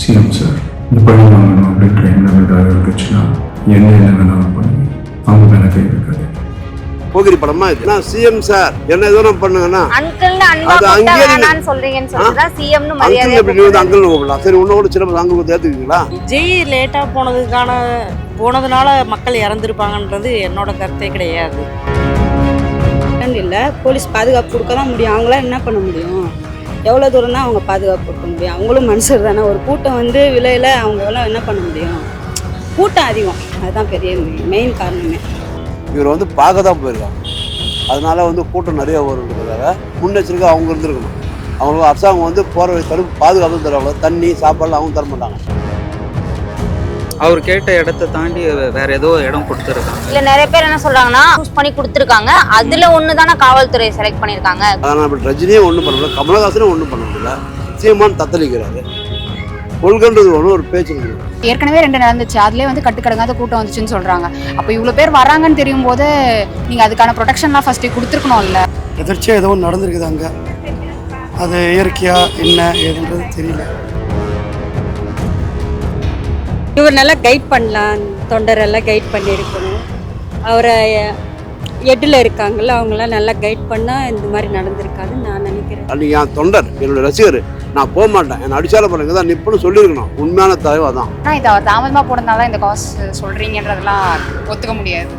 CM sir இந்த பழி வாங்கணும் அப்படின்னு ட்ரெயினில் ஏதாவது இருந்துச்சுன்னா என்ன என்ன வேணாலும் பண்ணி அவங்க மேலே கை வைக்காது போகிரி படமா இது? நான் சிஎம் சார் என்ன எதுவும் பண்ணுங்கன்னா அங்கிள்னு அன்பா அது அங்கேயே சொல்றீங்கன்னு சொல்லிட்டு சிஎம்னு அங்கிள் மரியாதையா எப்படி வந்து அங்கிள் கூப்பிடலாம் சரி உன்னோட சின்ன அங்கிள் ஏத்துக்கீங்களா விஜய் லேட்டாக போனதுக்கான போனதுனால மக்கள் இறந்துருப்பாங்கன்றது என்னோட கருத்தே கிடையாது. இல்லை போலீஸ் பாதுகாப்பு கொடுக்க தான் முடியும். அவங்களாம் என்ன பண்ண முடியும்? எவ்வளோ தூரம் தான் அவங்க பாதுகாப்பு கொடுக்க முடியும்? அவங்களும் மனுஷர் தானே. ஒரு கூட்டம் வந்து விலையில் அவங்களாம் என்ன பண்ண முடியும்? கூட்டம் அதிகம். அதுதான் பெரிய மெயின் காரணமே. இவர் வந்து பார்க்க தான் போயிருக்காங்க. அதனால வந்து கூட்டம் நிறைய வருன்றதுக்காக முன்னெச்சரிக்கை அவங்க இருந்திருக்கணும். அவங்களுக்கு அரசாங்கம் வந்து போகிற தடுப்பு பாதுகாப்பு தருவாங்க தண்ணி சாப்பாடுலாம் அவங்க தர மாட்டாங்க. அவர் கேட்ட இடத்த தாண்டி வேற ஏதோ இடம் கொடுத்துருக்காங்க. இல்ல நிறைய பேர் என்ன சொல்றாங்கன்னா சூஸ் பண்ணி கொடுத்துருக்காங்க. அதுல ஒண்ணு தானே காவல்துறை செலக்ட் பண்ணிருக்காங்க அதனால் இப்போ ரஜினியே ஒன்றும் பண்ண முடியல கமலஹாசனும் ஒன்றும் பண்ண முடியல. சீமான் தத்தளிக்கிறாரு. கொள்கன்றது ஒன்று ஒரு பேச்சு ஏற்கனவே ரெண்டு நடந்துச்சு. அதுலேயே வந்து கட்டுக்கடங்காத கூட்டம் வந்துச்சுன்னு சொல்றாங்க. அப்போ இவ்வளோ பேர் வராங்கன்னு தெரியும் போது நீங்க அதுக்கான ப்ரொடெக்ஷன்லாம் ஃபர்ஸ்ட் கொடுத்துருக்கணும்ல. எதிர்ச்சியாக ஏதோ ஒன்று நடந்திருக்குது அங்கே. அது இயற்கையா என்ன ஏதுன்றது தெரியல. இவர் நல்லா கைட் பண்ணலாம் தொண்டரெல்லாம் கைட் பண்ணியிருக்கணும். அவரை எட்டில் இருக்காங்கல்ல அவங்களாம் நல்லா கைட் பண்ணால் இந்த மாதிரி நடந்திருக்காதுன்னு நான் நினைக்கிறேன். அன்றைக்கி என் தொண்டர் என்னோட ரசிகர். நான் போக மாட்டேன். என்னை அடிச்சால பண்ணுங்க தான் நிப்புன்னு சொல்லியிருக்கணும். உண்மையான தலைவா தான் ஆனால் இது அவர் தாமதமாக போனதுனால தான் இந்த காஸ் சொல்றீங்கன்றதெல்லாம் ஒத்துக்க முடியாது.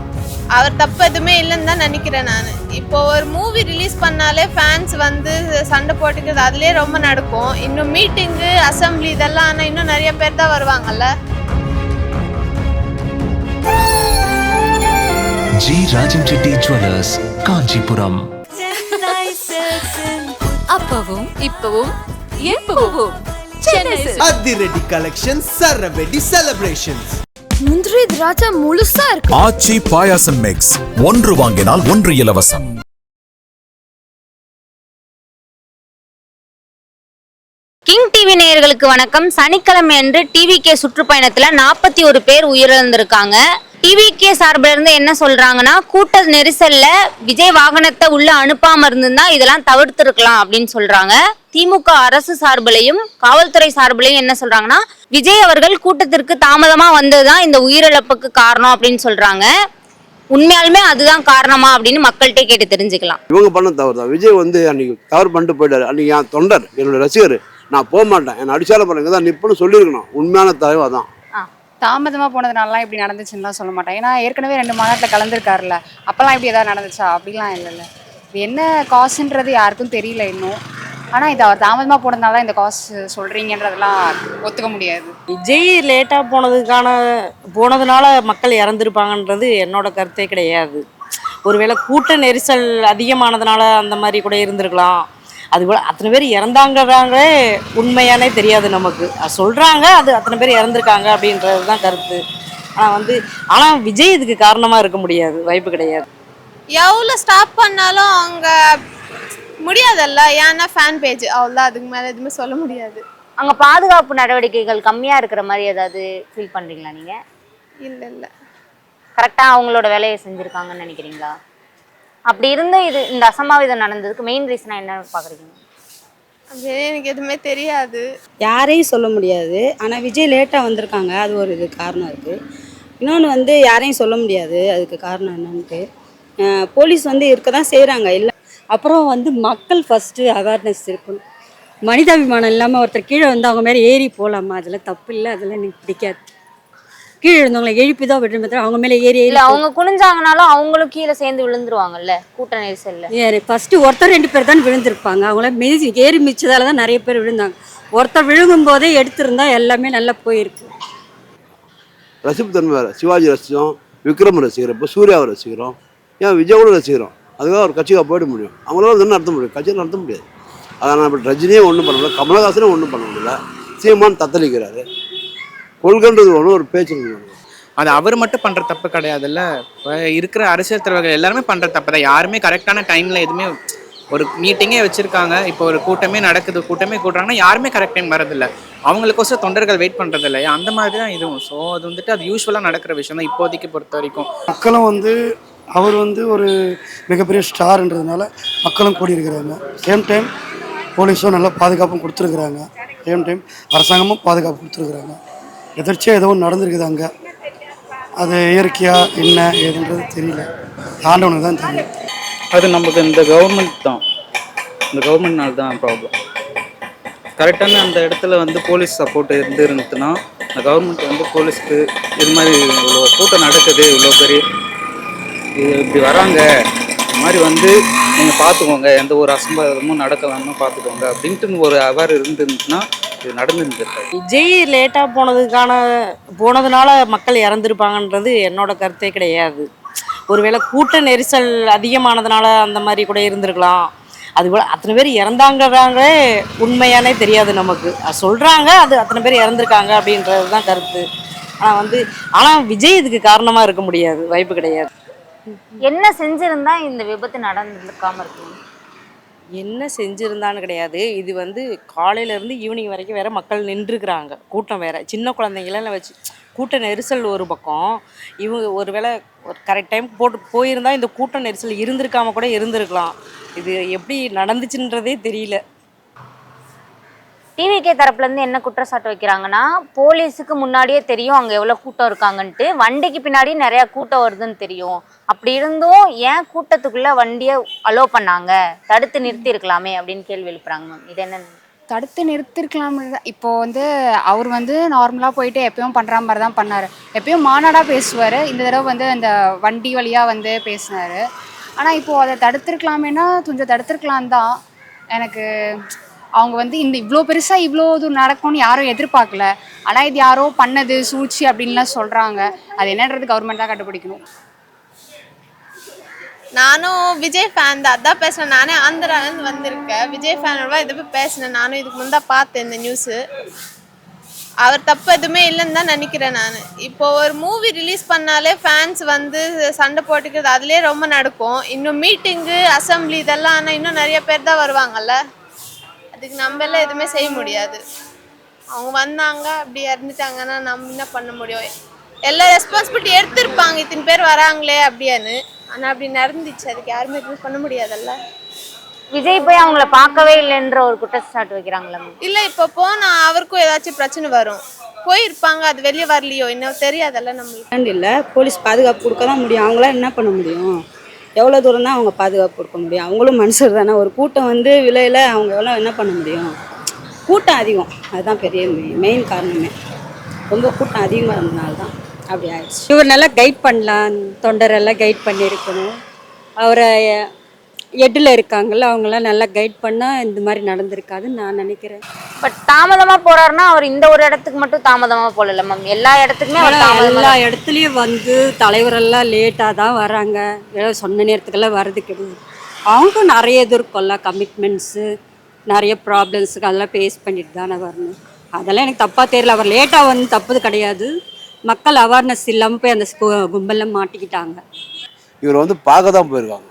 அவர் தப்பு எதுவுமே இல்லைன்னு தான் நினைக்கிறேன் நான். இப்போ ஒரு மூவி ரிலீஸ் பண்ணாலே ஃபேன்ஸ் வந்து சண்டை போட்டுக்கிறது அதுலேயே ரொம்ப நடக்கும். இன்னும் மீட்டிங்கு அசம்பிளி இதெல்லாம் ஆனால் இன்னும் நிறைய பேர் தான் வருவாங்கல்ல. G Rajan Reddy jewellers Kanchipuram. அப்பவும் இப்பவும் எப்பவும். அதிரடி கலெக்ஷன் சரவெடி செலிப்ரேஷன்ஸ் முந்திரி திராட்சை முழுசா இருக்கு. ஆச்சி பாயாசம் மிக்ஸ் ஒன்று வாங்கினால் ஒன்று இலவசம். டிவி நேயர்களுக்கு வணக்கம். சனிக்கிழமை அன்று டிவி கே சுற்றுப்பயணத்துல நாற்பத்தி ஒரு பேர் உயிரிழந்திருக்காங்க. டிவி கே சார்பில் இருந்து என்ன சொல்றாங்கன்னா கூட்ட நெரிசல்ல விஜய் வாகனத்தை உள்ள அனுப்பாம இருந்திருந்தா இதெல்லாம் தவிர்த்திருக்கலாம் அப்படின்னு சொல்றாங்க. திமுக அரசு சார்பிலையும் காவல்துறை சார்பிலையும் என்ன சொல்றாங்கன்னா விஜய் அவர்கள் கூட்டத்திற்கு தாமதமா வந்ததுதான் இந்த உயிரிழப்புக்கு காரணம் அப்படின்னு சொல்றாங்க. உண்மையாலுமே அதுதான் காரணமா அப்படின்னு மக்கள்கிட்ட கேட்டு தெரிஞ்சுக்கலாம். இவங்க பண்ண தவறு தான் விஜய் வந்து அன்னைக்கு தவறு பண்ணிட்டு போயிட்டாரு. அன்னைக்கு என் தொண்டர் என்னோட ரசிகர் நான் போக மாட்டேன். என்னை அடிச்சால பண்ணுங்க தான் நிப்புன்னு சொல்லியிருக்கணும். உண்மையான தலைவா தான் தாமதமாக போனதுனாலலாம் இப்படி நடந்துச்சுன்னுலாம் சொல்ல மாட்டேன். ஏன்னா ஏற்கனவே ரெண்டு மாதத்தில் கலந்துருக்காருல்ல. அப்போல்லாம் இப்படி ஏதாவது நடந்துச்சா? அப்படிலாம் இல்லைல்ல. இது என்ன காசுன்றது யாருக்கும் தெரியல இன்னும். ஆனால் இது அவர் தாமதமாக போனதுனால தான் இந்த காசு சொல்கிறீங்கன்றதெல்லாம் ஒத்துக்க முடியாது. விஜய் லேட்டாக போனதுக்கான போனதுனால மக்கள் இறந்துருப்பாங்கன்றது என்னோட கருத்தே கிடையாது. ஒருவேளை கூட்ட நெரிசல் அதிகமானதுனால அந்த மாதிரி கூட இருந்திருக்கலாம். அதுபோல் அத்தனை பேர் இறந்தாங்கிறாங்களே உண்மையானே தெரியாது நமக்கு. அது சொல்கிறாங்க அது அத்தனை பேர் இறந்துருக்காங்க அப்படின்றது தான் கருத்து. ஆனால் வந்து ஆனால் விஜய் இதுக்கு காரணமாக இருக்க முடியாது வாய்ப்பு கிடையாது. எவ்வளோ ஸ்டாப் பண்ணாலும் அவங்க முடியாதல்ல? ஏன்னா ஃபேன் பேஜ் அவ்வளோதான் அதுக்கு மேலே எதுவுமே சொல்ல முடியாது. அங்க பாதுகாப்பு நடவடிக்கைகள் கம்மியா இருக்கிற மாதிரி ஏதாவது ஃபீல் பண்றீங்களா நீங்க? இல்லை இல்லை. கரெக்டா அவங்களோட வேலையை செஞ்சிருக்காங்கன்னு நினைக்கிறீங்களா? அப்படி இருந்தும் இது இந்த அசம்பாவிதம் நடந்ததுக்கு மெயின் ரீசனா என்ன பாக்குறீங்க? அது எனக்கு எதுவுமே தெரியாது. யாரையும் சொல்ல முடியாது. ஆனால் விஜய் லேட்டாக வந்திருக்காங்க. அது ஒரு இது காரணம் இருக்குது இன்னொன்று வந்து யாரையும் சொல்ல முடியாது. அதுக்கு காரணம் என்னன்ட்டு. போலீஸ் வந்து இருக்க தான் செய்கிறாங்க இல்லை அப்புறம் வந்து மக்கள் ஃபஸ்ட்டு அவேர்னஸ் இருக்கணும். மனிதாபிமானம் இல்லாமல் ஒருத்தர் கீழே வந்து அவங்க மேலே ஏறி போகலாமா அதெல்லாம் தப்பு இல்லை. அதெல்லாம் எனக்கு பிடிக்காது. கீழே இருந்தவங்களை எழுப்பி தான் தவிர அவங்க மேலே ஏறி இல்ல அவங்க குனிஞ்சாங்கனாலும் அவங்களும் கீழே சேர்ந்து விழுந்துருவாங்கல்ல கூட்ட நெரிசல்ல. ஏறி ஃபஸ்ட்டு ஒருத்தர் ரெண்டு பேர் தான் விழுந்திருப்பாங்க. அவங்கள மிதி ஏறி மிச்சதால தான் நிறைய பேர் விழுந்தாங்க. ஒருத்தர் விழுகும் போதே எடுத்திருந்தா எல்லாமே நல்லா போயிருக்கு. ரசிப்பு தன்மை வேறு. சிவாஜி ரசிச்சோம் விக்ரம் ரசிக்கிறோம் இப்போ சூர்யாவை ரசிக்கிறோம். ஏன் விஜயோட ரசிக்கிறோம்? அதுக்காக ஒரு கட்சிக்காக போயிட முடியும். அவங்களால வந்து நடத்த முடியும்? கட்சியில் நடத்த முடியாது. அதனால் இப்போ ரஜினியே ஒன்றும் பண்ண முடியல கமலஹாசனும் ஒன்றும் பண்ண முடியல. சீமான் தத்தளிக்கிறாரு. கொள்கன்றது ஒன்று ஒரு பேச்சு இருக்குது. அது அவர் மட்டும் பண்ற தப்பு கிடையாதுல்ல. இப்போ இருக்கிற அரசியல் தலைவர்கள் எல்லாருமே பண்ற தப்பு தான். யாருமே கரெக்டான டைம்ல எதுவுமே ஒரு மீட்டிங்கே வச்சிருக்காங்க. இப்போ ஒரு கூட்டமே நடக்குது. கூட்டமே கூட்டுறாங்கன்னா யாருமே கரெக்ட் டைம் வரதில்ல அவங்களுக்கோசம் தொண்டர்கள் வெயிட் பண்றது இல்லையா அந்த மாதிரி தான் இதுவும். ஸோ அது வந்துட்டு அது யூஸ்வலாக நடக்கிற விஷயம் தான் இப்போதைக்கு பொறுத்த வரைக்கும். மக்களும் வந்து அவர் வந்து ஒரு மிகப்பெரிய ஸ்டார்ன்றதுனால மக்களும் கூடி இருக்கிறாங்க சேம் டைம் போலீஸும் நல்ல பாதுகாப்பும் கொடுத்துருக்குறாங்க. டைம் டைம் அரசாங்கமும் பாதுகாப்பு கொடுத்துருக்குறாங்க. எதிர்ச்சியாக ஏதோ ஒன்று நடந்திருக்குது அங்கே. அது இயற்கையாக என்ன ஏதுன்றது தெரியல. ஆண்டவனுக்கு தான் தெரியும். அது நமக்கு இந்த கவர்மெண்ட் தான். இந்த கவர்மெண்ட்னால தான் ப்ராப்ளம் கரெக்டான அந்த இடத்துல வந்து போலீஸ் சப்போர்ட் இருந்து இருந்துச்சுன்னா இந்த கவர்மெண்ட் வந்து போலீஸ்க்கு இது மாதிரி இவ்வளோ கூட்டம் நடக்குது இவ்வளோ பெரிய இது இப்படி வராங்க. இந்த மாதிரி வந்து நீங்கள் பார்த்துக்கோங்க. எந்த ஒரு அசம்பாவிதமும் நடக்கலாம்னு பார்த்துக்கோங்க. அப்படின்ட்டு ஒரு அவர் இருந்துருந்துச்சுன்னா இது நடந்துருந்துருக்காது. விஜய் லேட்டாக போனதுக்கான போனதுனால மக்கள் இறந்துருப்பாங்கன்றது என்னோட கருத்தே கிடையாது. ஒருவேளை கூட்ட நெரிசல் அதிகமானதுனால அந்த மாதிரி கூட இருந்திருக்கலாம். அதுபோல் அத்தனை பேர் இறந்தாங்கிறாங்களே உண்மையானே தெரியாது நமக்கு. அது சொல்கிறாங்க அது அத்தனை பேர் இறந்துருக்காங்க அப்படின்றது தான் கருத்து. ஆனால் வந்து ஆனால் விஜய் இதுக்கு காரணமாக இருக்க முடியாது வாய்ப்பு கிடையாது. என்ன செஞ்சிருந்தா இந்த விபத்து நடந்திருக்காம இருக்கும்? என்ன செஞ்சுருந்தான்னு கிடையாது. இது வந்து காலையிலேருந்து ஈவினிங் வரைக்கும் வேறு மக்கள் நின்றுக்கிறாங்க. கூட்டம் வேறு. சின்ன குழந்தைங்களெல்லாம் வச்சு கூட்ட நெரிசல் ஒரு பக்கம். இவங்க ஒருவேளை ஒரு கரெக்ட் டைம் போட்டு போயிருந்தால் இந்த கூட்ட நெரிசல் இருந்திருக்காம கூட இருந்திருக்கலாம். இது எப்படி நடந்துச்சுன்றதே தெரியல. டிவிகே தரப்புலேருந்து என்ன குற்றச்சாட்டு வைக்கிறாங்கன்னா போலீஸுக்கு முன்னாடியே தெரியும் அங்கே எவ்வளோ கூட்டம் இருக்காங்கன்ட்டு. வண்டிக்கு பின்னாடி நிறையா கூட்டம் வருதுன்னு தெரியும். அப்படி இருந்தும் ஏன் கூட்டத்துக்குள்ளே வண்டியை அலோ பண்ணாங்க? தடுத்து நிறுத்தி இருக்கலாமே அப்படின்னு கேள்வி எழுப்புறாங்க மேம் இது என்ன தடுத்து நிறுத்திருக்கலாம் இப்போ வந்து அவர் வந்து நார்மலாக போயிட்டு எப்பயும் பண்ணுற மாதிரி தான் பண்ணார். எப்பயும் மாநாடாக பேசுவார். இந்த தடவை வந்து அந்த வண்டி வழியாக வந்து பேசினார். ஆனால் இப்போது அதை தடுத்திருக்கலாமேனா கொஞ்சம் தடுத்திருக்கலாம் தான். எனக்கு அவங்க வந்து இந்த இவ்வளோ பெருசாக இவ்வளோ தூரம் நடக்கும்னு யாரும் எதிர்பார்க்கல. ஆனால் இது யாரோ பண்ணது சூழ்ச்சி அப்படின்லாம் சொல்கிறாங்க அது என்னன்றது கவர்மெண்ட் தான் கண்டுபிடிக்கணும். நானும் விஜய் ஃபேன் தான். அதான் பேசுனேன் நானே ஆந்திராலேருந்து வந்திருக்கேன். விஜய் ஃபேனோட இதை போய் பேசினேன். நானும் இதுக்கு முந்தா பார்த்தேன் இந்த நியூஸு அவர் தப்பு எதுவுமே இல்லைன்னு தான் நினைக்கிறேன் நான். இப்போ ஒரு மூவி ரிலீஸ் பண்ணாலே ஃபேன்ஸ் வந்து சண்டை போட்டுக்கிறது அதுலேயே ரொம்ப நடக்கும். இன்னும் மீட்டிங்கு அசம்பிளி இதெல்லாம் ஆனால் இன்னும் நிறைய பேர் தான் வருவாங்கல்ல. அதுக்கு நம்ம எல்லாம் எதுவுமே செய்ய முடியாது. அவங்க வந்தாங்க அப்படி இறந்துட்டாங்கன்னா நம்ம என்ன பண்ண முடியும்? எல்லா ரெஸ்பான்சிபிலிட்டி எடுத்திருப்பாங்க. இத்தனை பேர் வராங்களே அப்படின்னு. ஆனால் அப்படி நடந்துச்சு. அதுக்கு யாருமே எதுவும் பண்ண முடியாதுல்ல. விஜய் போய் அவங்கள பார்க்கவே இல்லைன்ற ஒரு குற்றச்சாட்டு வைக்கிறாங்களா இல்லை இப்போ போனால் அவருக்கும் ஏதாச்சும் பிரச்சனை வரும். போயிருப்பாங்க. அது வெளியே வரலையோ இன்னும் தெரியாதல்ல நம்மளுக்கு. இல்லை போலீஸ் பாதுகாப்பு கொடுக்க தான் முடியும். அவங்களாம் என்ன பண்ண முடியும்? எவ்வளோ தூரம் தான் அவங்க பாதுகாப்பு கொடுக்க முடியும்? அவங்களும் மனுஷர் தானே. ஒரு கூட்டம் வந்து விலையில் அவங்க எவ்வளோ என்ன பண்ண முடியும்? கூட்டம் அதிகம். அதுதான் பெரிய மெயின் காரணமே. ரொம்ப கூட்டம் அதிகமாக இருந்தனால தான் அப்படி ஆயிடுச்சு. இவர் நல்லா கைட் பண்ணலாம். தொண்டரெல்லாம் கைட் பண்ணியிருக்கணும். அவரை எட்டில் இருக்காங்கல்ல அவங்களாம் நல்லா கைட் பண்ணால் இந்த மாதிரி நடந்திருக்காதுன்னு நான் நினைக்கிறேன். பட் தாமதமா போறாருன்னா அவர் இந்த ஒரு இடத்துக்கு மட்டும் தாமதமா போகல மேம் எல்லா இடத்துக்குமே அவர் எல்லா இடத்துலையும் வந்து தலைவரெல்லாம் லேட்டாக தான் வராங்க. ஏதோ சொன்ன நேரத்துக்கெல்லாம் வர்றது கிடையாது. அவங்க நிறைய இது இருக்கும்ல கமிட்மெண்ட்ஸு நிறைய ப்ராப்ளம்ஸுக்கு அதெல்லாம் ஃபேஸ் பண்ணிட்டு தானே வரணும். அதெல்லாம் எனக்கு தப்பாக தெரியல. அவர் லேட்டாக வந்து தப்பு கிடையாது. மக்கள் அவேர்னஸ் இல்லாமல் போய் அந்த ஸ்கூ- கும்பல்ல மாட்டிக்கிட்டாங்க. இவர் வந்து பார்க்க தான் போயிருக்காங்க.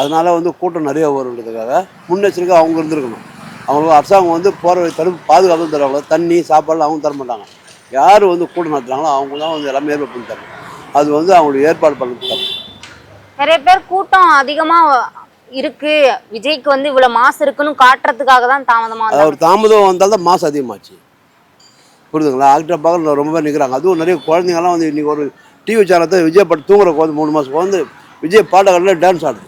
அதனால வந்து கூட்டம் நிறைய வருன்றதுக்காக முன்னெச்சரிக்கை அவங்க இருந்திருக்கணும். அவங்களுக்கு அரசாங்கம் வந்து போகிற தடுப்பு பாதுகாப்பு தருவாங்க தண்ணி சாப்பாடுலாம் அவங்க தர மாட்டாங்க. யார் வந்து கூட்டம் நடத்துறாங்களோ அவங்க தான் வந்து எல்லாமே ஏற்பாடு பண்ணி தரணும். அது வந்து அவங்களுக்கு ஏற்பாடு தப்பு நிறைய பேர் கூட்டம் அதிகமா இருக்கு. விஜய்க்கு வந்து இவ்வளவு மாசு இருக்குன்னு காட்டுறதுக்காக தான் தாமதமா அது வந்தாங்க ஒரு தாமதம் வந்தால் தான் மாசம் அதிகமாச்சு. புரியுதுங்களா? ஆக்டர் பார்க்க ரொம்ப பேர் நிற்கிறாங்க அதுவும் நிறைய குழந்தைங்கலாம் வந்து இன்றைக்கி ஒரு டிவி சேனத்தை விஜய் பாட்டு தூங்குற குழந்தை மூணு மாதம் குழந்தை. விஜய் பாட்டகளில் டான்ஸ் ஆடுது.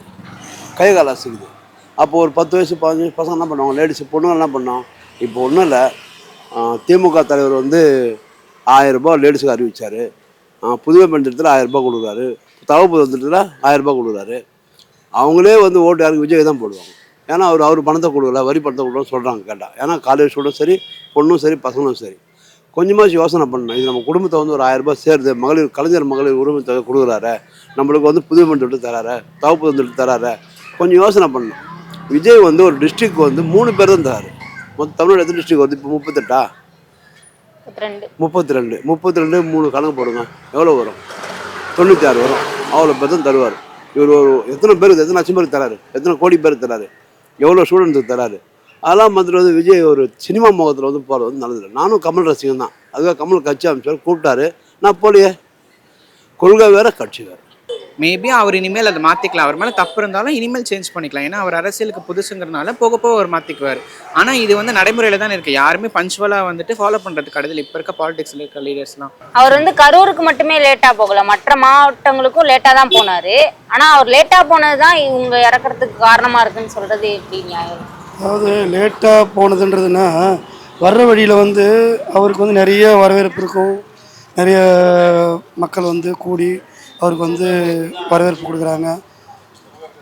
கை கால் அசைக்குது. அப்போ ஒரு பத்து வயசு பதினஞ்சு வயசு பசங்க என்ன பண்ணுவாங்க? லேடிஸ் பொண்ணுங்க என்ன பண்ணோம்? இப்போ ஒன்றும் இல்லை. திமுக தலைவர் வந்து ஆயிரரூபா லேடிஸுக்கு அறிவித்தார் புதுமை பெண் திட்டத்தில் ஆயிரம் கொடுக்குறாரு. தவப்பு திட்டத்தில் ஆயிரரூபா கொடுக்குறாரு. அவங்களே வந்து ஓட்டு யாருக்கு? விஜய் தான் போடுவாங்க. ஏன்னா அவர் அவர் பணத்தை கொடுக்கல வரி பணத்தை கொடுக்கலன்னு சொல்கிறாங்க கேட்டால் ஏன்னா காலேஜ் ஸ்டூடெண்ட் சரி பொண்ணும் சரி பசங்களும் சரி. கொஞ்சமாச்சும் யோசனை பண்ணணும். இது நம்ம குடும்பத்தை வந்து ஒரு ஆயிரரூபா சேருது. மகளிர் கலைஞர் மகளிர் உரிமை தொகை கொடுக்குறாரு. நம்மளுக்கு வந்து புதுமை பெண் தராரு தவப்பு திட்டம் தராரு. கொஞ்சம் யோசனை பண்ணணும். விஜய் வந்து ஒரு டிஸ்ட்ரிக்ட் வந்து மூணு பேர் தான் தராரு மொத்தம் தமிழ்நாடு எத்தனை டிஸ்ட்ரிக்ட் வந்து இப்போ முப்பத்தெட்டா? முப்பத்தி ரெண்டு முப்பத்தி ரெண்டு மூணு கணக்கு போடுங்க. எவ்வளோ வரும்? தொண்ணூற்றி ஆறு வரும். அவ்வளோ பேர் தான் தருவார். இவர் ஒரு எத்தனை பேருக்கு எத்தனை லட்சம் பேருக்கு தராரு? எத்தனை கோடி பேருக்கு தராரு? எவ்வளோ ஸ்டூடெண்ட்ஸுக்கு தராரு? அதெல்லாம் வந்துட்டு வந்து விஜய் ஒரு சினிமா முகத்தில் வந்து போகிறது வந்து நல்லதில்லை நானும் கமல் ரசிகன் தான். அதுக்காக கமல் கட்சி அமைச்சார் கூப்பிட்டாரு. நான் போலியே. கொள்கை வேற கட்சி வேறு. மேபி அவர் இனிமேல் அதை மாற்றிக்கலாம் அவர் மேலே தப்பு இருந்தாலும் இனிமேல் சேஞ்ச் பண்ணிக்கலாம். ஏன்னா அவர் அரசியலுக்கு புதுசுங்கிறனால போக போக அவர் மாற்றிக்குவார் ஆனால் இது வந்து நடைமுறையில் தான் இருக்குது யாருமே பஞ்சுவலாக வந்துட்டு ஃபாலோ பண்ணுறது கிடையாது இப்போ இருக்க பாலிடிக்ஸில் இருக்க லீடர்ஸ்லாம் அவர் வந்து கரூருக்கு மட்டுமே லேட்டா போகல. மற்ற மாவட்டங்களுக்கும் லேட்டா தான் போனாரு. ஆனா அவர் லேட்டா போனது தான் இவங்க இறக்கறதுக்கு காரணமா இருக்குன்னு சொல்றது எப்படி நியாயம்? அதாவது லேட்டாக போனதுன்றதுன்னா வர்ற வழியில் வந்து அவருக்கு வந்து நிறைய வரவேற்பு இருக்கும். நிறைய மக்கள் வந்து கூடி அவருக்கு வந்து வரவேற்பு கொடுக்குறாங்க.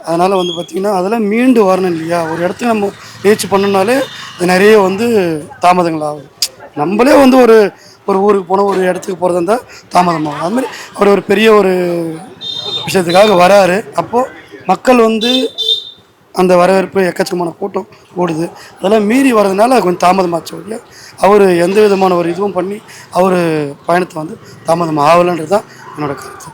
அதனால் வந்து பார்த்திங்கன்னா அதெல்லாம் மீண்டு வரணும் இல்லையா? ஒரு இடத்துக்கு நம்ம முயற்சி பண்ணோம்னாலே அது நிறைய வந்து தாமதங்கள் ஆகுது நம்மளே வந்து ஒரு ஒரு ஊருக்கு போன ஒரு இடத்துக்கு போகிறதா இருந்தால் தாமதமாகும் அதுமாதிரி அவர் ஒரு பெரிய ஒரு விஷயத்துக்காக வராரு. அப்போது மக்கள் வந்து அந்த வரவேற்பு எக்கச்சக்கமான கூட்டம் ஓடுது. அதெல்லாம் மீறி வர்றதுனால கொஞ்சம் தாமதமாச்சு ஒழிய அவர் எந்த விதமான ஒரு இதுவும் பண்ணி அவர் பயணத்தை வந்து தாமதம் ஆகலைன்றது தான் என்னோடய கருத்து.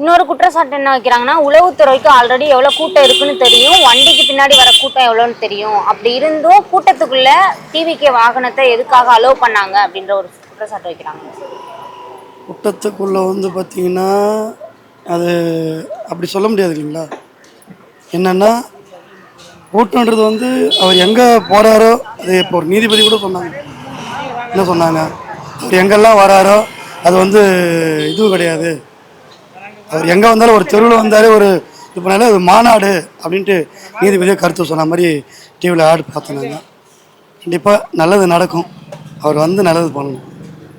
இன்னொரு குற்றச்சாட்டு என்ன வைக்கிறாங்கன்னா உளவுத்துறைக்கு ஆல்ரெடி எவ்வளவு கூட்டம் இருக்குன்னு தெரியும். வண்டிக்கு பின்னாடி வர கூட்டம் எவ்வளோன்னு தெரியும். அப்படி இருந்தும் கூட்டத்துக்குள்ள டிவிகே வாகனத்தை எதுக்காக அலோவ் பண்ணாங்க அப்படின்ற ஒரு குற்றச்சாட்டு வைக்கிறாங்க. கூட்டத்துக்குள்ளே வந்து பார்த்திங்கன்னா அது அப்படி சொல்ல முடியாது இல்லைங்களா? என்னென்னா கூட்டன்றது வந்து அவர் எங்கே போகிறாரோ அது இப்போ ஒரு நீதிபதி கூட சொன்னாங்க. என்ன சொன்னாங்க? அவர் எங்கெல்லாம் வராரோ அது வந்து இதுவும் கிடையாது. அவர் எங்கே வந்தாலும் ஒரு தெருவில் வந்தாலே ஒரு இது பண்ணாலே அது மாநாடு அப்படின்ட்டு நீதிபதியாக கருத்து சொன்ன மாதிரி டிவியில் ஆடு பார்த்தோம் நாங்கள் கண்டிப்பாக நல்லது நடக்கும். அவர் வந்து நல்லது பண்ணணும்.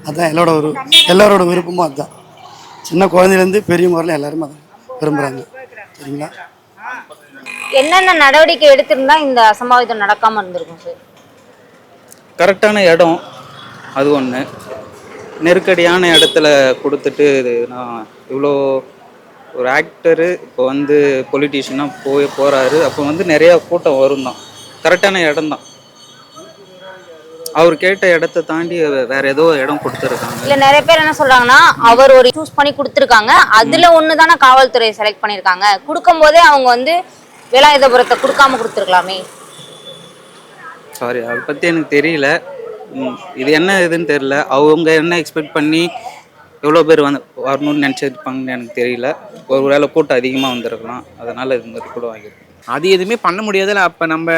அதுதான் எல்லாரோட ஒரு எல்லாரோட விருப்பமும் அதுதான் சின்ன குழந்தையிலேருந்து பெரியவங்க வரலாம் எல்லாரும் அதை விரும்புகிறாங்க சரிங்களா? என்னென்ன நடவடிக்கை எடுத்திருந்தா இந்த அசம்பாவிதம் நடக்காம இருந்திருக்கும் சார்? கரெக்டான இடம் அது ஒன்று நெருக்கடியான இடத்துல கொடுத்துட்டு இது நான் இவ்வளோ ஒரு ஆக்டரு இப்போ வந்து பொலிட்டீஷியனாக போய் போகிறாரு அப்போ வந்து நிறையா கூட்டம் வரும் தான் கரெக்டான இடம் தான். அவர் கேட்ட இடத்த தாண்டி வேற ஏதோ இடம் கொடுத்துருக்காங்க. இல்ல நிறைய பேர் என்ன சொல்றாங்கன்னா அவர் ஒரு சூஸ் பண்ணி கொடுத்துருக்காங்க. அதுல ஒண்ணு தானே காவல்துறை செலக்ட் பண்ணிருக்காங்க கொடுக்கும் போதே அவங்க வந்து வேலாயுதபுரத்தை கொடுக்காம கொடுத்துருக்கலாமே. சாரி அதை பற்றி எனக்கு தெரியல. இது என்ன இதுன்னு தெரியல. அவங்க என்ன எக்ஸ்பெக்ட் பண்ணி எவ்வளோ பேர் வந்து வரணும்னு நினச்சிருப்பாங்கன்னு எனக்கு தெரியல. ஒரு வேளை கூட்டம் அதிகமாக வந்திருக்கலாம். அதனால் இது மாதிரி கூட வாங்கியிருக்கேன் அது எதுவுமே பண்ண முடியாதுல்ல. அப்போ நம்ம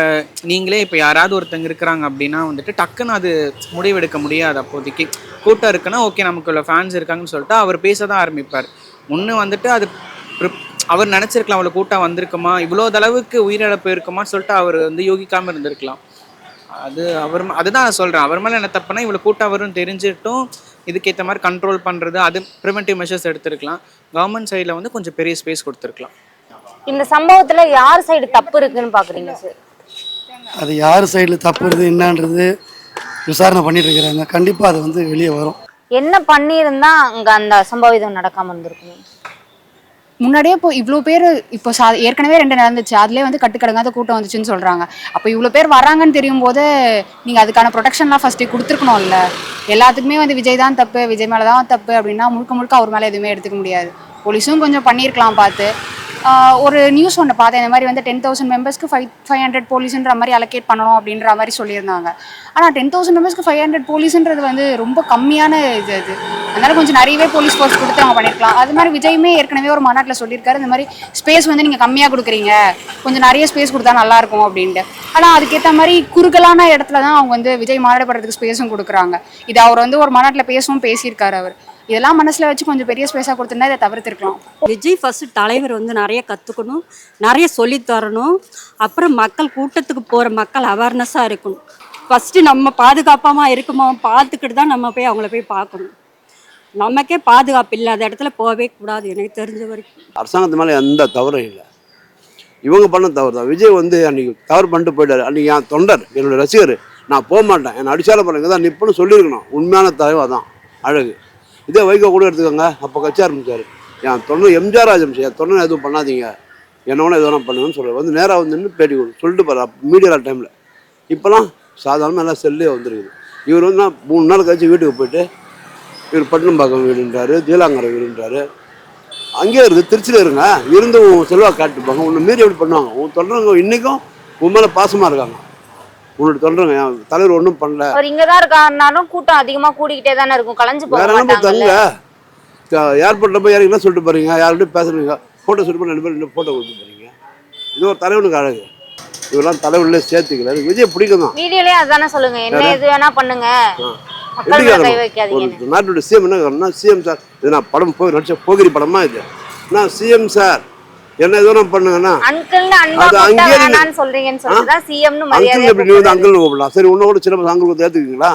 நீங்களே இப்போ யாராவது ஒருத்தங்க இருக்கிறாங்க அப்படின்னா வந்துட்டு டக்குன்னு அது முடிவெடுக்க முடியாது. அப்போதைக்கு கூட்டம் இருக்குன்னா ஓகே நமக்குள்ள ஃபேன்ஸ் இருக்காங்கன்னு சொல்லிட்டு அவர் பேச தான் ஆரம்பிப்பார். ஒன்று வந்துட்டு அது அவர் நினச்சிருக்கலாம் அவ்வளோ கூட்டம் வந்திருக்குமா? இவ்வளோ அளவுக்கு உயிரிழப்பு இருக்குமான்னு சொல்லிட்டு அவர் வந்து யோகிக்காமல் இருந்திருக்கலாம். அது அவர் அதுதான் நான் சொல்கிறேன் அவர் மேலே என்ன தப்புனா இவ்வளோ கூட்டம் வரும்னு தெரிஞ்சிட்டும் இதுக்கேற்ற மாதிரி கண்ட்ரோல் பண்ணுறது அது ப்ரிவென்டிவ் மெஷர்ஸ் எடுத்திருக்கலாம். கவர்மெண்ட் சைடில் வந்து கொஞ்சம் பெரிய ஸ்பேஸ் கொடுத்துருக்கலாம். இந்த சம்பவத்துல யார் சைடு தப்பு இருக்குன்னு பாக்குறீங்க சார் அது யார் சைடில் தப்புறது என்னன்றது விசாரணை பண்ணிட்டு இருக்கிறாங்க கண்டிப்பாக அது வந்து வெளியே வரும். என்ன பண்ணியிருந்தா அங்க அந்த அசம்பாவிதம் நடக்காம இருந்திருக்கும்? முன்னாடியே இப்போ இவ்வளோ பேர் இப்போ சா ஏற்கனவே ரெண்டு நடந்துச்சு. அதுலேயே வந்து கட்டுக்கடங்காத கூட்டம் வந்துச்சுன்னு சொல்கிறாங்க அப்போ இவ்வளோ பேர் வராங்கன்னு தெரியும் போது நீங்கள் அதுக்கான ப்ரொடெக்ஷன்லாம் ஃபஸ்ட்டு கொடுத்துருக்கணும்ல. எல்லாத்துக்குமே வந்து விஜய் தான் தப்பு விஜய் மேலே தான் தப்பு அப்படின்னா முழுக்க முழுக்க அவர் மேலே எதுவுமே எடுத்துக்க முடியாது. போலீஸும் கொஞ்சம் பண்ணியிருக்கலாம் பார்த்து. ஒரு நியூஸ் ஒன்று பார்த்தேன். இந்த மாதிரி வந்து டென் தௌசண்ட் மெம்பர்ஸ்க்கு ஃபைவ் ஃபைவ் ஹண்ட்ரட் போலீஸ்ன்ற மாதிரி அலோகேட் பண்ணணும் அப்படின்ற மாதிரி சொல்லியிருந்தாங்க. ஆனால் டென் தௌசண்ட் மெம்பர்ஸ்க்கு ஃபைவ் ஹண்ட்ரட் போலீஸ்ன்றது வந்து ரொம்ப கம்மியான இது அது. அதனால கொஞ்சம் நிறையவே போலீஸ் ஃபோர்ஸ் கொடுத்து அவங்க பண்ணியிருக்கலாம் அது மாதிரி விஜயுமே ஏற்கனவே ஒரு மாநாட்டில் சொல்லியிருக்காரு. இந்த மாதிரி ஸ்பேஸ் வந்து நீங்கள் கம்மியாக கொடுக்குறீங்க. கொஞ்சம் நிறைய ஸ்பேஸ் கொடுத்தா நல்லா இருக்கும் அப்படின்ட்டு. ஆனால் அதுக்கேற்ற மாதிரி குறுகலான இடத்துல தான் அவங்க வந்து விஜய் மாநாடு படுறதுக்கு ஸ்பேஸும் கொடுக்குறாங்க. இது அவர் வந்து ஒரு மாநாட்டில் பேசவும் பேசியிருக்காரு அவர். இதெல்லாம் மனசில் வச்சு கொஞ்சம் பெரிய ஸ்பேஸாக கொடுத்துருந்தா இதை தவிர்த்திருக்கலாம். விஜய் ஃபஸ்ட்டு தலைவர் வந்து நிறைய கற்றுக்கணும் நிறைய சொல்லித் தரணும். அப்புறம் மக்கள் கூட்டத்துக்கு போகிற மக்கள் அவேர்னஸாக இருக்கணும். ஃபஸ்ட்டு நம்ம பாதுகாப்பாக இருக்குமா பார்த்துக்கிட்டு தான் நம்ம போய் அவங்கள போய் பார்க்கணும். நமக்கே பாதுகாப்பு இல்லாத இடத்துல போகவே கூடாது எனக்கு தெரிஞ்ச வரைக்கும். அரசாங்கத்து மேலே எந்த தவறும் இல்லை. இவங்க பண்ண தவறு தான். விஜய் வந்து அன்னைக்கு தவறு பண்ணிட்டு போயிட்டாரு. அன்னைக்கு என் தொண்டர் என்னோட ரசிகர் நான் போக மாட்டேன். என்னை அடிச்சாலும் பண்ணுங்க தான் நிப்புன்னு சொல்லியிருக்கணும். உண்மையான தலைவா தான் அழகு. இதே வைகோ கூட எடுத்துக்கோங்க. அப்போ கட்சி ஆரம்பிச்சார். என் தொண்டர் எம்ஜிஆர் ராஜம்சி என் தொண்டர் எதுவும் பண்ணாதீங்க. என்ன வேணா எதுவும் பண்ணுங்கன்னு சொல்லுவார் வந்து நேராக வந்து நின்று பேட்டி கொடு. சொல்லிட்டு பாரு மீடியா டைமில் இப்போலாம் சாதாரணமாக எல்லாம் செல்லே வந்துருக்குது. இவர் வந்து நான் மூணு நாள் கழிச்சு வீட்டுக்கு போயிட்டு இவர் பட்டினம்பாக்கம் வீடுன்றாரு தீலாங்கரை வீடுன்றாரு. அங்கேயே இருக்குது திருச்சியில் இருங்க. இருந்து உன் செல்வா காட்டுப்பாங்க. உன்னை மீறி எப்படி பண்ணுவாங்க? உன் தொண்டரங்க இன்றைக்கும் உன் மேலே பாசமாக இருக்காங்க. தொண்டரங்க என் தலைவர் ஒன்றும் பண்ணல. அவர் இங்கதான் இருக்காருனாலும் கூட்டம் அதிகமா கூடிக்கிட்டே தானே இருக்கும். கலைஞ்சு போக வேற மாட்டாங்கல்ல. தங்க ஏர்போர்ட்டில் போய் இறங்கினா சொல்லிட்டு போகிறீங்க யார்கிட்டயும் பேசுறீங்க? ஃபோட்டோ சொல்லிட்டு போய் ரெண்டு பேரும் ரெண்டு ஃபோட்டோ கொடுத்து போகிறீங்க இது ஒரு தலைவனுக்கு அழகு. இவரெல்லாம் தலைவனிலே சேர்த்துக்கல. எனக்கு விஜய் பிடிக்கும் தான் வீடியோலயே அதானே சொல்லுங்க. என்ன எது வேணா பண்ணுங்க. மக்கள் மேல கை நாட்டுடைய சிஎம் என்ன சிஎம் சார் இது நான் படம் போய் நடிச்ச போகிரி படமா இது? நான் சிஎம் சார் என்ன நான் பண்ணுங்கன்னா? அது அங்கேயே அங்கிள் வந்து அங்கிள் கூப்பிடலாம். சரி உன்ன கூட சின்ன பசங்க அங்கிள் கூட ஏற்றுக்குங்களா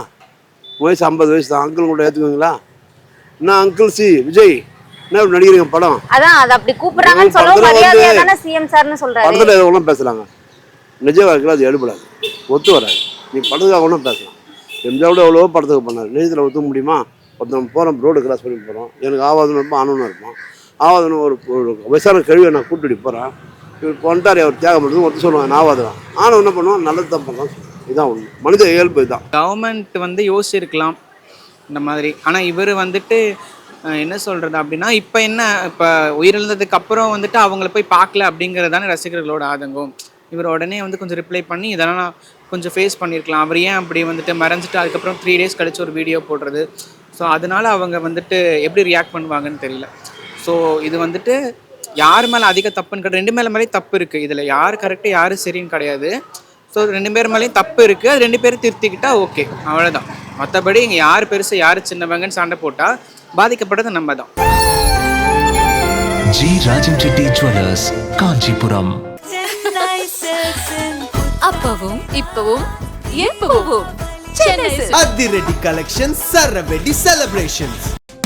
வயசு ஐம்பது வயசு தான். அங்கிள் கூட ஏற்றுக்குங்களா நான் அங்கிள் சி? விஜய் என்ன நடிக்கிறீங்க படம்? அதான் அது அப்படி கூப்பிடுறாங்கன்னு படத்துல மரியாதையா வந்து- தானே சிஎம் சார்னு சொல்றாரு. படத்தில் எது ஒன்றும் பேசுகிறாங்க நிஜ வாழ்க்கையில் அது எடுபடாது. ஒத்து வராது. நீ படத்துக்காக ஒன்றும் பேசலாம். எம்ஜிஆரோட எவ்வளவோ படத்துக்கு பண்ணார். நிஜத்தில் ஒத்துக்க முடியுமா? ஒருத்தன் போகிறோம் ரோடு கிராஸ் பண்ணி போகிறோம் எனக்கு ஆவாதனும் இருப்பான் ஆனவனும் இருப்பான் ஆவாதனும் ஒரு ஒரு வயசான கழுவியை நான் கூப்பிட்டு போகிறேன் இவர் கொண்டாரி அவர் தியாகம் பண்ணுறது ஒருத்தர் சொல்லுவாங்க நான் ஆவாதவன். ஆனால் என்ன பண்ணுவான் நல்லது தான் பண்ணுவான். இதுதான் ஒன்று மனித இயல்பு இதுதான் கவர்மெண்ட் வந்து யோசிச்சிருக்கலாம் இந்த மாதிரி. ஆனால் இவர் வந்துட்டு என்ன சொல்கிறது அப்படின்னா இப்போ என்ன இப்போ உயிரிழந்ததுக்கு அப்புறம் வந்துட்டு அவங்கள போய் பார்க்கல அப்படிங்கிறதான ரசிகர்களோட ஆதங்கம். இவர் உடனே வந்து கொஞ்சம் ரிப்ளை பண்ணி இதெல்லாம் நான் கொஞ்சம் ஃபேஸ் பண்ணியிருக்கலாம் அவர் ஏன் அப்படி வந்துட்டு மறைஞ்சிட்டு அதுக்கப்புறம் த்ரீ டேஸ் கழிச்சு ஒரு வீடியோ போடுறது. ஸோ அதனால அவங்க வந்துட்டு எப்படி ரியாக்ட் பண்ணுவாங்கன்னு தெரியல. ஸோ இது வந்துட்டு யார் மேலே அதிக தப்புன்னு கிடையாது ரெண்டு மேலே மேலேயும் தப்பு இருக்குது இதில் யார் கரெக்டு யார் சரின்னு கிடையாது. ஸோ ரெண்டு பேர் மேலேயும் தப்பு இருக்குது அது ரெண்டு பேரும் திருத்திக்கிட்டா ஓகே அவ்வளோதான் மற்றபடி இங்கே யார் பெருசு யார் சின்னவங்கன்னு சண்டை போட்டால் பாதிக்கப்பட்டது நம்ம தான் ஜி ராஜன் ரெட்டி ஜுவல்லர்ஸ் காஞ்சிபுரம். அப்பவும் இப்பவும் எப்பவும். அதிரடி கலெக்ஷன் சரவெடி செலிப்ரேஷன்ஸ்